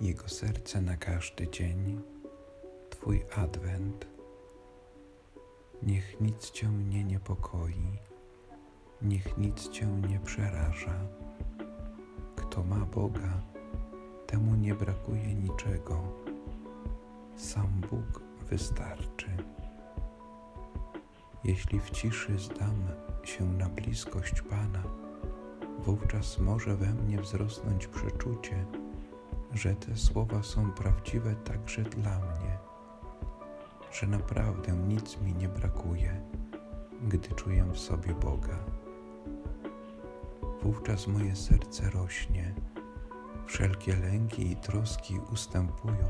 Jego serce na każdy dzień, Twój adwent. Niech nic Cię nie niepokoi, niech nic Cię nie przeraża. Kto ma Boga, temu nie brakuje niczego. Sam Bóg wystarczy. Jeśli w ciszy zdam się na bliskość Pana, wówczas może we mnie wzrosnąć przeczucie, że te słowa są prawdziwe także dla mnie, że naprawdę nic mi nie brakuje, gdy czuję w sobie Boga. Wówczas moje serce rośnie, wszelkie lęki i troski ustępują,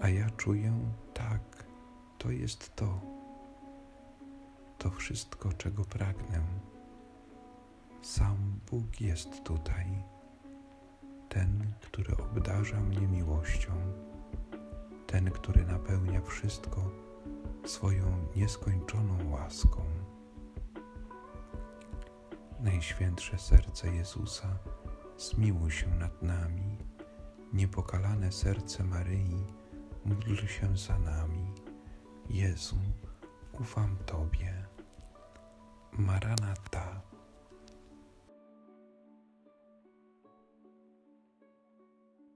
a ja czuję tak, to jest to, to wszystko, czego pragnę. Sam Bóg jest tutaj, ten, który obdarza mnie miłością, ten, który napełnia wszystko swoją nieskończoną łaską. Najświętsze serce Jezusa, zmiłuj się nad nami. Niepokalane serce Maryi, módl się za nami. Jezu, ufam Tobie. Maranata.